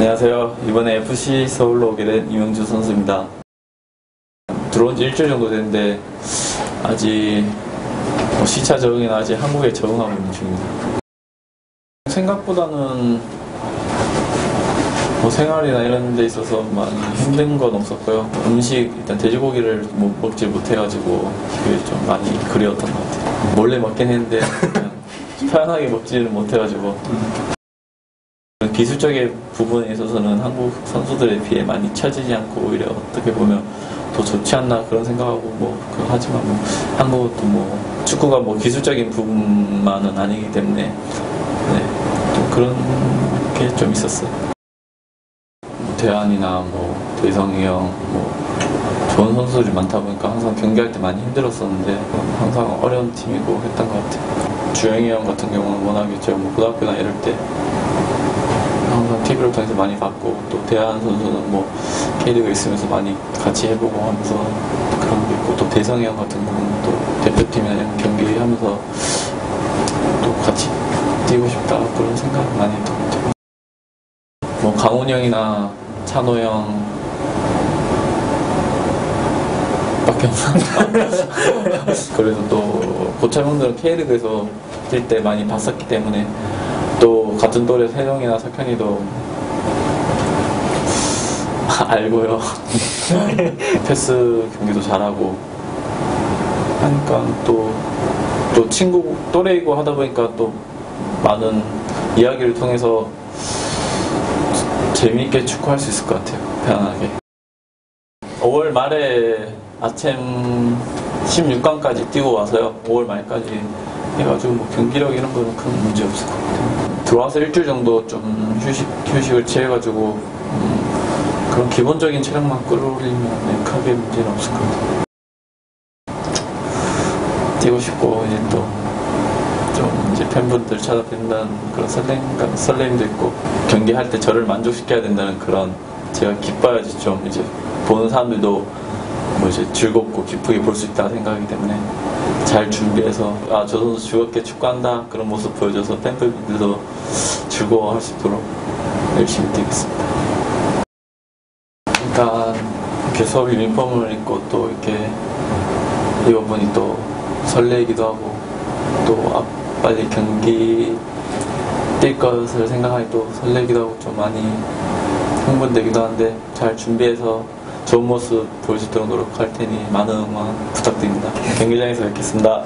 안녕하세요. 이번에 FC 서울로 오게 된 이명주 선수입니다. 들어온 지 일주일 정도 됐는데 아직 뭐 시차 적응이나 아직 한국에 적응하고 있는 중입니다. 생각보다는 뭐 생활이나 이런 데 있어서 많이 힘든 건 없었고요. 음식 일단 돼지고기를 못 먹지 못해가지고 그게 좀 많이 그리웠던 것 같아요. 몰래 먹긴 했는데 편하게 먹지는 못해가지고 기술적인 부분에 있어서는 한국 선수들에 비해 많이 처지지 않고 오히려 어떻게 보면 더 좋지 않나 그런 생각하고 뭐 하지만 뭐 한국도 뭐 축구가 뭐 기술적인 부분만은 아니기 때문에 네, 좀 그런 게 좀 있었어요. 뭐 대안이나 뭐 대성이 형, 뭐 좋은 선수들이 많다 보니까 항상 경기할 때 많이 힘들었었는데 항상 어려운 팀이고 했던 것 같아요. 주영이 형 같은 경우는 워낙에 제가 뭐 고등학교나 이럴 때 항상 TV를 통해서 많이 봤고 또 대한 선수는 뭐 K리그 있으면서 많이 같이 해보고 하면서 그런 게 있고 또 대성이 형 같은 경우는 또 대표팀이나 경기하면서 또 같이 뛰고 싶다 그런 생각 많이 했던 것 같아요. 뭐 강훈 형이나 찬호 형 밖에 없습니다. 그래서 또 고참 형들은 K리그에서 뛸 때 많이 봤었기 때문에 또 같은 또래 세정이나 석현이도 알고요. 패스 경기도 잘하고 하니까 또, 또 친구 또래이고 하다 보니까 또 많은 이야기를 통해서 재미있게 축구할 수 있을 것 같아요. 편안하게. 5월 말에 아침 16강까지 뛰고 와서요. 5월 말까지 해가지고 뭐 경기력 이런 거는 큰 문제 없을 것 같아요. 들어와서 일주일 정도 좀 휴식, 휴식을 취해가지고 음, 그런 기본적인 체력만 끌어올리면 네, 크게 문제는 없을 것 같아요. 뛰고 싶고 이제 또 좀 이제 팬분들 찾아뵙는다는 그런 설렘감, 설렘도 있고 경기할 때 저를 만족시켜야 된다는 그런 제가 기뻐야지 좀 이제 보는 사람들도 뭐 이제 즐겁고 기쁘게 볼 수 있다 생각하기 때문에 잘 준비해서 아 저 선수 즐겁게 축구한다 그런 모습 보여줘서 팬분들도 있도록 열심히 뛰겠습니다. 일단 이렇게 서울 유니폼을 입고 또 이렇게 입어보니 또 설레기도 하고 또 아, 빨리 경기 뛸 것을 생각하니 또 설레기도 하고 좀 많이 흥분되기도 한데 잘 준비해서 좋은 모습 있도록 노력할 테니 많은 응원 부탁드립니다. 경기장에서 뵙겠습니다.